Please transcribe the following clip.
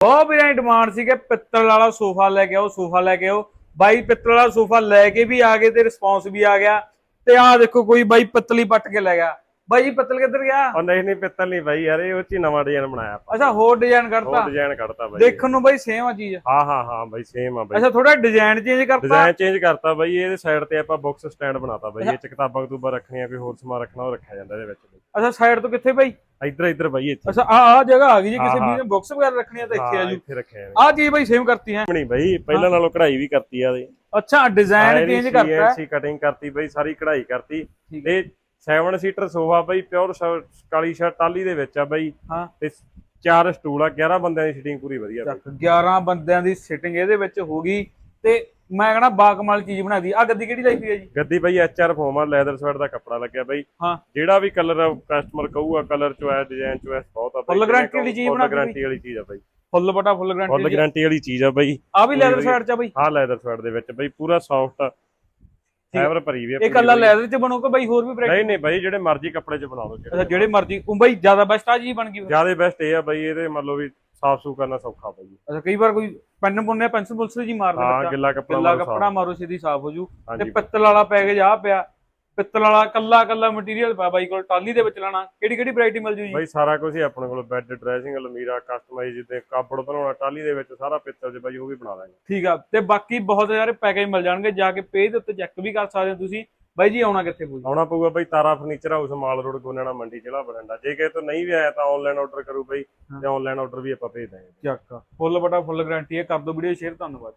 ਬਹੁਤ ਵੀਰਾਂ ਡਿਮਾਂਡ ਸੀ ਕਿ ਪਿੱਤਲ ਵਾਲਾ ਸੋਫਾ ਲੈ ਕੇ ਆਓ ਸੋਫਾ ਲੈ ਕੇ ਆਓ। ਬਾਈ ਪਿੱਤਲ ਵਾਲਾ ਸੋਫਾ ਲੈ ਕੇ ਵੀ ਆ ਗਏ ਤੇ ਰਿਸਪੌਂਸ ਵੀ ਆ ਗਿਆ। ਤੇ ਆਹ ਦੇਖੋ ਕੋਈ ਬਾਈ ਪਿੱਤਲੀ ਪੱਟ ਕੇ ਲੈ ਗਿਆ। ਬਾਈ ਜੀ ਪਿੱਤਲ ਕਿੱਧਰ ਗਿਆ? ਉਹ ਨਹੀਂ ਨਹੀਂ ਪਿੱਤਲ ਨਹੀਂ ਬਾਈ ਯਾਰ ਇਹ ਉਹ ਚ ਹੀ ਨਵਾਂ ਡਿਜ਼ਾਈਨ ਬਣਾਇਆ ਆਪਾਂ। ਅੱਛਾ ਹੋਰ ਡਿਜ਼ਾਈਨ ਹੋਰ ਕਰਤਾ ਡਿਜ਼ਾਈਨ ਕੱਢਤਾ ਬਾਈ। ਦੇਖਣ ਨੂੰ ਬਾਈ ਸੇਮ ਆ ਚੀਜ਼। ਹਾਂ ਹਾਂ ਹਾਂ ਬਾਈ ਸੇਮ ਆ ਬਾਈ। ਅੱਛਾ ਥੋੜਾ ਡਿਜ਼ਾਈਨ ਚੇਂਜ ਕਰਤਾ? ਡਿਜ਼ਾਈਨ ਚੇਂਜ ਕਰਤਾ ਬਾਈ ਇਹਦੇ ਸਾਈਡ ਤੇ ਆਪਾਂ ਬਾਕਸ ਸਟੈਂਡ ਬਣਾਤਾ ਬਾਈ। ਇਹ ਚ ਕਿਤਾਬਾਂ ਕਤੂਬਾਂ ਰੱਖਣੀਆਂ ਕੋਈ ਹੋਰ ਸਮਾਨ ਰੱਖਣਾ ਉਹ ਰੱਖਿਆ ਜਾਂਦਾ ਇਹਦੇ ਵਿੱਚ। ਅੱਛਾ ਸਾਈਡ ਤੋਂ ਕਿੱਥੇ ਬਾਈ? ਇੱਧਰ ਇੱਧਰ ਬਾਈ ਇੱਥੇ। ਅੱਛਾ ਆ ਆ ਜਗ੍ਹਾ ਆ ਗਈ ਜੀ ਕਿਸੇ ਵੀ ਨੇ ਬਾਕਸ ਵਗੈਰਾ ਰੱਖਣੀ ਆ ਤਾਂ ਇੱਥੇ ਆ ਜੂ ਇੱਥੇ ਰੱਖਿਆ ਹੈ ਆ ਚੀਜ਼ ਬਾਈ ਸੇਮ ਕਰਤੀ ਹੈ? ਨਹੀਂ ਬਾਈ ਪਹਿਲਾਂ ਨਾਲੋਂ ਕਢਾਈ ਵੀ ਕਰਤੀ ਆ ਇਹਦੇ। ਅੱਛਾ ਡਿਜ਼ਾਈਨ ਚੇਂਜ ਕਰਤਾ ਹੈ। ਸੀ ਕਟਿੰਗ ਕਰਤੀ ਬਾਈ ਸਾਰੀ ਕਢਾਈ ਕਰਤੀ। ਤੇ 7 ਸੀਟਰ ਸੋਫਾ ਬਾਈ ਪਿਓਰ ਕਾਲੀ ਸ਼ਰਟ ਟਾਲੀ ਦੇ ਵਿੱਚ ਆ ਬਾਈ। ਹਾਂ। ਤੇ ਚਾਰ ਸਟੂਲ ਆ 11 ਬੰਦਿਆਂ ਦੀ ਸੀਟਿੰਗ ਪੂਰੀ ਵਧੀਆ ਬਾਈ। ਚੱਕ 11 ਬੰਦਿਆਂ ਦੀ ਸਿਟਿੰਗ ਇਹਦੇ ਵਿੱਚ ਹੋ ਗਈ। ਤੇ ਮੈਂ ਕਹਣਾ ਬਾਕਮਾਲ ਚੀਜ਼ ਬਣਾ ਦੀ। ਆ ਗੱਦੀ ਕਿਹੜੀ ਲਾਈ ਹੋਈ ਹੈ ਜੀ? ਗੱਦੀ ਬਾਈ ਐਚਆਰ ਫੋਮ ਆ ਲੈਦਰ ਸਵੈਟ ਦਾ ਕੱਪੜਾ ਲੱਗਿਆ ਬਾਈ। ਹਾਂ। ਜਿਹੜਾ ਵੀ ਕਲਰ ਕਸਟਮਰ ਕਹੂਗਾ ਕਲਰ ਚੋਇਸ ਡਿਜ਼ਾਈਨ ਚੋਇਸ ਬਹੁਤ ਆ Full guarantee ਵਾਲੀ ਚੀਜ਼ ਬਣਾ ਫੁੱਲ ਦਿੱਤੀ? ਗਾਰੰਟੀ ਵਾਲੀ ਚੀਜ਼ ਆ ਬਾਈ। ਫੁੱਲ ਬਟਾ ਫੁੱਲ ਫੁੱਲ ਗਰੰਟੀ ਗਾਰੰਟੀ ਵਾਲੀ ਚੀਜ਼ ਆ ਬਾਈ। ਆ ਵੀ ਲੈਦਰ। ਸਾਈਡ ਚ ਆ ਬਾਈ। ਆਹ ਲੈਦਰ ਸਵੈਟ ਦੇ ਵਿੱਚ ਬਾਈ ਪੂਰਾ ਸੌਫਟ ਫਾਈਬਰ ਭਰੀ ਵੀ ਆ ਇਹ ਕੱਲਾ। ਲੈਦਰ ਚ ਬਣੂਗਾ ਬਾਈ ਹੋਰ ਵੀ ਵੈਰਾਈਟੀ ਨਹੀਂ ਨਹੀਂ ਬਾਈ ਜਿਹੜੇ ਮਰਜ਼ੀ ਕੱਪੜੇ ਚ ਬਣਾ ਲਓ ਅੱਛਾ ਜਿਹੜੇ ਮਰਜ਼ੀ ਉਹ ਬਾਈ ਜ਼ਿਆਦਾ ਬੈਸਟ ਆ ਜੀ ਬਣ ਗਈ। ਜ਼ਿਆਦਾ ਬੈਸਟ ਇਹ ਆ ਬਾਈ ਇਹਦੇ ਮੰਨ ਲਓ ਵੀ ਸਾਫ਼ ਸੂ ਕਰਨਾ ਸੌਖਾ ਬਾਈ ਅੱਛਾ ਕਈ ਵਾਰ ਕੋਈ ਪੈਨ ਪੁੰਨੇ ਪੈਨਸਲ ਪੁਲਸ ਜੀ ਮਾਰਦਾ ਹਾਂ ਬੱਚਾ ਗਿੱਲਾ ਕੱਪੜਾ ਮਾਰੋ। ਕੱਪੜਾ ਸਿੱਧੀ ਸਾਫ਼ ਹੋ ਜੂ ਤੇ ਪਿੱਤਲ ਵਾਲਾ ਪੈਕੇਜ ਆ ਪਿਆ ਪਿੱਤਲ ਵਾਲਾ ਕੱਲਾ ਕੱਲਾ ਮਟੀਰੀਅਲ ਪਿਆ ਬਾਈ ਕੋਲ ਟਾਲੀ ਦੇ ਵਿੱਚ ਲਾਣਾ ਕਿਹੜੀ ਕਿਹੜੀ ਵੈਰਾਈਟੀ ਮਿਲ ਜੂ ਜੀ ਬਾਈ ਸਾਰਾ ਕੁਝ ਹੀ ਆਪਣੇ ਕੋਲ ਬੈੱਡ ਡਰੈਸਿੰਗ ਅਲਮੀਰਾ ਕਸਟਮਾਈਜ਼ ਜਿੱਤੇ ਕਾਪੜ ਬਣਾਉਣਾ ਟਾਲੀ ਦੇ ਵਿੱਚ ਸਾਰਾ ਪਿੱਤਲ ਚ ਬਾਈ ਉਹ ਵੀ ਬਣਾ ਦਾਂਗੇ। ਠੀਕ ਆ ਤੇ ਬਾਕੀ ਬਹੁਤ ਸਾਰੇ ਪੈਕੇਜ ਮਿਲ ਜਾਣਗੇ ਜਾ ਕੇ ਪੇਜ ਦੇ ਉੱਤੇ ਚੈੱਕ ਵੀ ਕਰ ਸਕਦੇ ਹੋ ਤੁਸੀਂ। ਬਾਈ ਜੀ ਆਉਣਾ ਕਿੱਥੇ ਪਊ ਆਉਣਾ ਪਊਗਾ ਬਾਈ Tara furniture house Mall Road Goniana Mandi ਜ਼ਿਲ੍ਹਾ ਬਠਿੰਡਾ। ਜੇ ਕਿਸੇ ਤੋਂ ਨਹੀਂ ਵੀ ਆਇਆ ਤਾਂ ਆਨਲਾਈਨ ਆਰਡਰ ਕਰੂ ਬਾਈ ਤੇ ਆਨਲਾਈਨ ਆਰਡਰ ਵੀ ਆਪਾਂ ਭੇਜ ਦਾਂਗੇ। ਚੱਕ ਫੁੱਲ ਬਟਾ ਫੁੱਲ ਗਾਰੰਟੀ ਹੈ ਕਰ ਦੋ ਵੀਡੀਓ ਸ਼ੇਅਰ ਧੰਨਵਾਦ